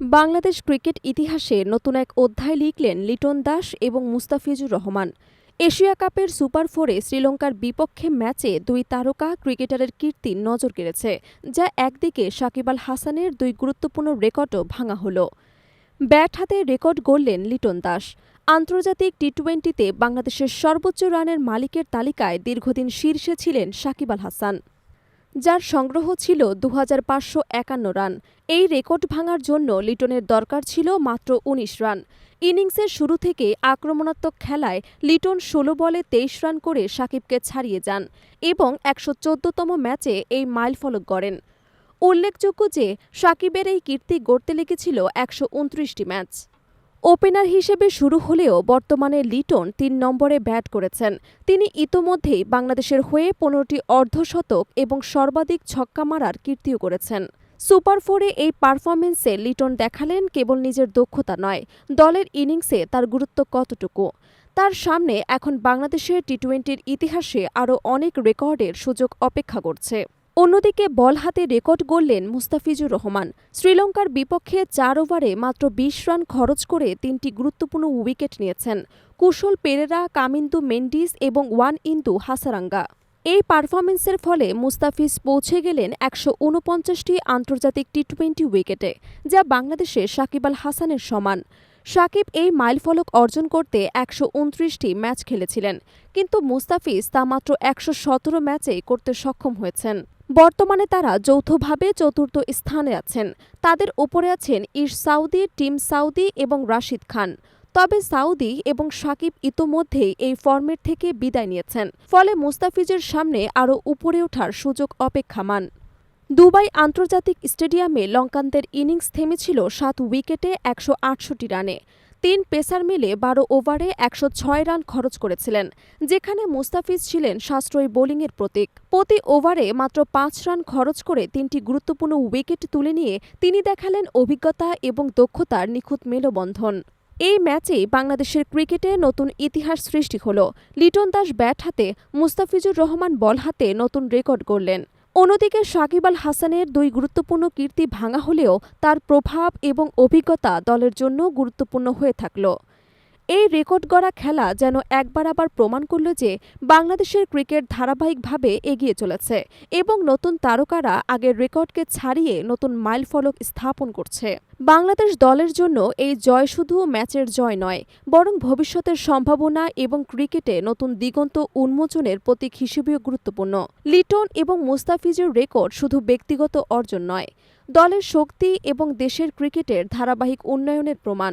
Bangladesh cricket ইতিহাসে নতুন এক অধ্যায় লিখলেন লিটন দাস এবং মুস্তাফিজুর রহমান। এশিয়া কাপের সুপার ফোরে শ্রীলঙ্কার বিপক্ষে ম্যাচে দুই তারকা ক্রিকেটারের কীর্তি নজর কেড়েছে, যা একদিকে সাকিব আল হাসানের দুই গুরুত্বপূর্ণ রেকর্ডও ভাঙা হল। ব্যাট হাতে রেকর্ড গড়লেন লিটন দাস। আন্তর্জাতিক টি টোয়েন্টিতে বাংলাদেশের সর্বোচ্চ রানের মালিকের তালিকায় দীর্ঘদিন শীর্ষে ছিলেন সাকিব আল হাসান। যার সংগ্রহ ছিল দু রান। এই রেকর্ড ভাঙার জন্য লিটনের দরকার ছিল মাত্র ১৯ রান। ইনিংসের শুরু থেকে আক্রমণাত্মক খেলায় লিটন ষোলো বলে তেইশ রান করে সাকিবকে ছাড়িয়ে যান এবং একশো চোদ্দতম ম্যাচে এই মাইলফলক গড়েন। উল্লেখযোগ্য যে সাকিবের এই কীর্তি গড়তে লেগেছিল একশো ম্যাচ। ওপেনার হিসেবে শুরু হলেও বর্তমানে লিটন তিন নম্বরে ব্যাট করেছেন। তিনি ইতোমধ্যেই বাংলাদেশের হয়ে পনেরোটি অর্ধশতক এবং সর্বাধিক ছক্কা মারার কীর্তিও করেছেন। সুপার ফোরে এই পারফরমেন্সে লিটন দেখালেন কেবল নিজের দক্ষতা নয়, দলের ইনিংসে তার গুরুত্ব কতটুকু। তার সামনে এখন বাংলাদেশের টি টোয়েন্টির ইতিহাসে আরও অনেক রেকর্ডের সুযোগ অপেক্ষা করছে। অন্যদিকে বল হাতে রেকর্ড গড়লেন মুস্তাফিজুর রহমান। শ্রীলঙ্কার বিপক্ষে চার ওভারে মাত্র বিশ রান খরচ করে তিনটি গুরুত্বপূর্ণ উইকেট নিয়েছেন। কুশল পেরেরা, কামিন্দু মেন্ডিস এবং ওয়ান ইন্দু হাসারাঙ্গা। এই পারফরমেন্সের ফলে মুস্তাফিজ পৌঁছে গেলেন একশো উনপঞ্চাশটি আন্তর্জাতিক টি টোয়েন্টি উইকেটে, যা বাংলাদেশে সাকিব আল হাসানের সমান। সাকিব এই মাইলফলক অর্জন করতে একশো উনত্রিশটি ম্যাচ খেলেছিলেন, কিন্তু মুস্তাফিজ তা মাত্র একশো সতেরো ম্যাচে করতে সক্ষম হয়েছেন। বর্তমানে তারা যৌথভাবে চতুর্থ স্থানে আছেন। তাদের ওপরে আছেন ইশ সাউদি, টিম সাউদি এবং রাশিদ খান। তবে সাউদি এবং সাকিব ইতোমধ্যেই এই ফর্মেট থেকে বিদায় নিয়েছেন। ফলে মুস্তাফিজের সামনে আরও উপরে ওঠার সুযোগ অপেক্ষামান। দুবাই আন্তর্জাতিক স্টেডিয়ামে লঙ্কানদের ইনিংস থেমেছিল সাত উইকেটে একশো আটষট্টি রানে। তিন পেসার মিলে বারো ওভারে একশো ছয় রান খরচ করেছিলেন, যেখানে মুস্তাফিজ ছিলেন সাশ্রয়ী বোলিংয়ের প্রতীক। প্রতি ওভারে মাত্র পাঁচ রান খরচ করে তিনটি গুরুত্বপূর্ণ উইকেট তুলে নিয়ে তিনি দেখালেন অভিজ্ঞতা এবং দক্ষতার নিখুঁত মেলবন্ধন। এই ম্যাচেই বাংলাদেশের ক্রিকেটে নতুন ইতিহাস সৃষ্টি হল। লিটন দাস ব্যাট হাতে, মুস্তাফিজুর রহমান বল হাতে নতুন রেকর্ড গড়লেন। অন্যদিকে সাকিব আল হাসানের দুই গুরুত্বপূর্ণ কীর্তি ভাঙা হলেও তার প্রভাব এবং অভিজ্ঞতা দলের জন্য গুরুত্বপূর্ণ হয়ে থাকল। এই রেকর্ড গড়া খেলা যেন একবার আবার প্রমাণ করল যে বাংলাদেশের ক্রিকেট ধারাবাহিকভাবে এগিয়ে চলেছে এবং নতুন তারকারা আগের রেকর্ডকে ছাড়িয়ে নতুন মাইলফলক স্থাপন করছে। বাংলাদেশ দলের জন্য এই জয় শুধু ম্যাচের জয় নয়, বরং ভবিষ্যতের সম্ভাবনা এবং ক্রিকেটে নতুন দিগন্ত উন্মোচনের প্রতীক হিসেবেও গুরুত্বপূর্ণ। লিটন এবং মুস্তাফিজের রেকর্ড শুধু ব্যক্তিগত অর্জন নয়, দলের শক্তি এবং দেশের ক্রিকেটের ধারাবাহিক উন্নয়নের প্রমাণ।